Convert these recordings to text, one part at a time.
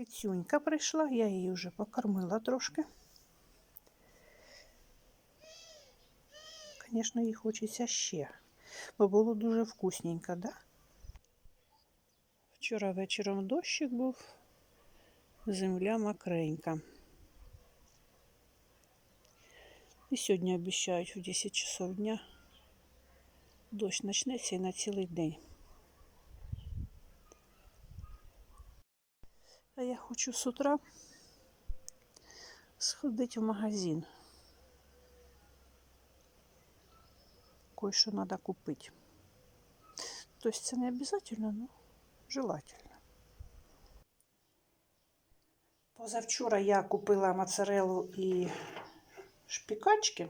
Кицюнька прийшла, я її вже покормила трошки. Звісно, їй хочеться ще, бо було дуже вкусненько, да? Вчора вечором дощик був, земля мокренька. І сьогодні обіцяють в 10 часов дня дощ почнеться і на цілий день. А я хочу з утра сходити в магазин. Кое-що треба купити. Тобто це не обов'язково, но желательно. Позавчора я купила моцарелу і шпикачки.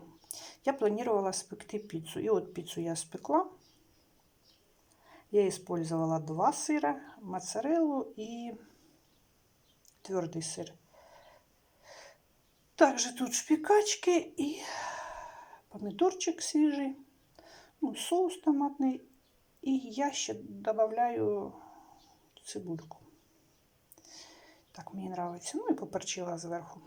Я планировала спекти пиццу. И вот пиццу я спекла. Я использовала два сыра, моцареллу и твердый сыр. Также тут шпикачки и помидорчик свежий, ну, соус томатный. И я еще добавляю цибульку. Так мне нравится. Ну и поперчила зверху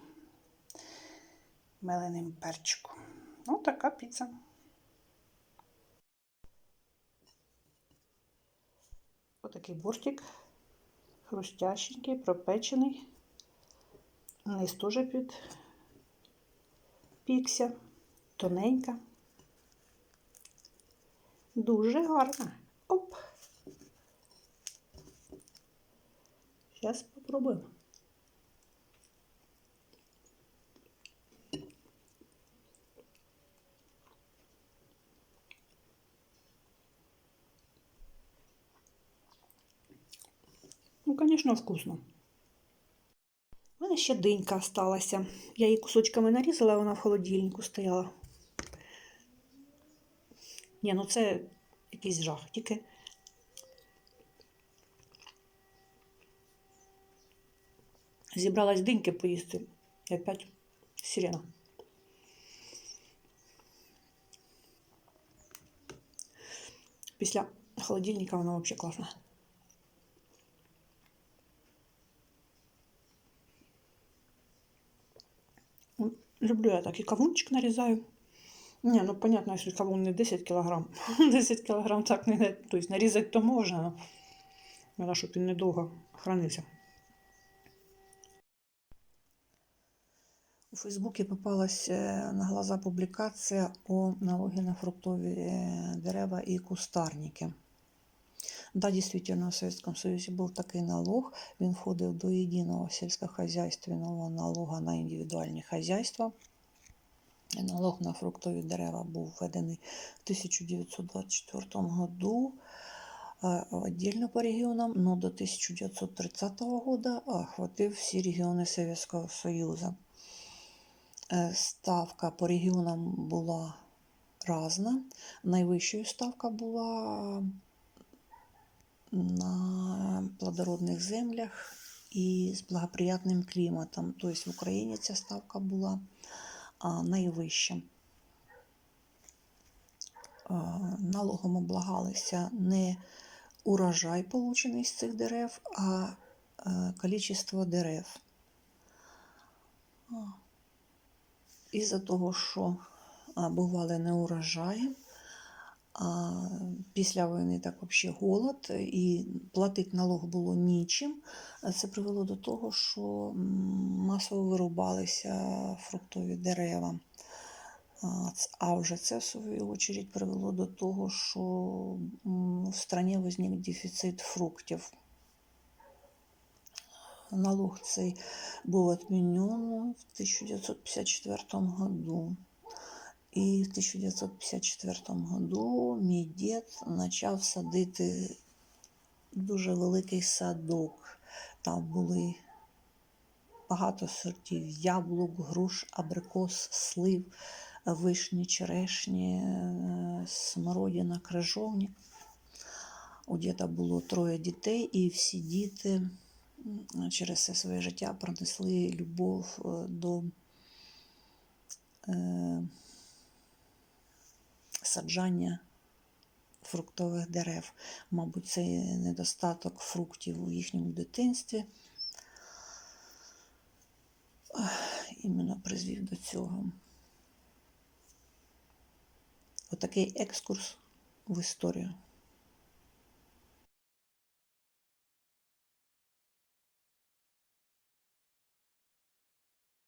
меленим перчиком. Ну, така піца. Отакий бортик. Хрустященький, пропечений. Низ теж під пікся. Тоненька. Дуже гарна. Оп. Зараз спробуємо. Ну, звісно, вкусно. Мене ще динька осталася. Я її кусочками нарізала, вона в холодильнику стояла. Ні, ну це якийсь жах. Тільки зібралась диньки поїсти. І опять сирена. Після холодильника вона взагалі класна. Люблю я так. І кавунчик нарізаю. Ні, ну понятно, якщо кавун не 10 кілограм. 10 кілограм так не тобто нарізати то можна, але щоб він недовго хранився. У Фейсбуке попалась э, на глаза публикация о налоге на фруктовые дерева и кустарники. Да, действительно, в Советском Союзе был такий налог. Він входив до єдиного сільськохозяйственного налога на індивідуальні хазяйства. Налог на фруктові дерева був введений в 1924 году отдельно по регионам, но до 1930 года охватив всі регіони Советского Союзу. Е, Ставка по регіонам була разна. Найвищою ставка була на плодородних землях і з благоприятним кліматом. Тобто в Україні ця ставка була найвища. Налогом облагалися не урожай, получений з цих дерев, а е, кількість дерев. Із-за того, що бували неурожаї, а після війни так взагалі голод, і платити налог було нічим. Це привело до того, що масово вирубалися фруктові дерева. А вже це, в свою чергу, привело до того, що в стране возник дефіцит фруктів. Налог цей був відмінен в 1954 году. І в 1954 году мій дід почав садити дуже великий садок. Там були багато сортів яблук, груш, абрикос, слив, вишні, черешні, е, смородина, крижовник. У діда було троє дітей, і всі діти через все своє життя пронесли любов е, до е, саджання фруктових дерев. Мабуть, це недостаток фруктів у їхньому дитинстві. Іменно призвів до цього. Отакий екскурс в історію.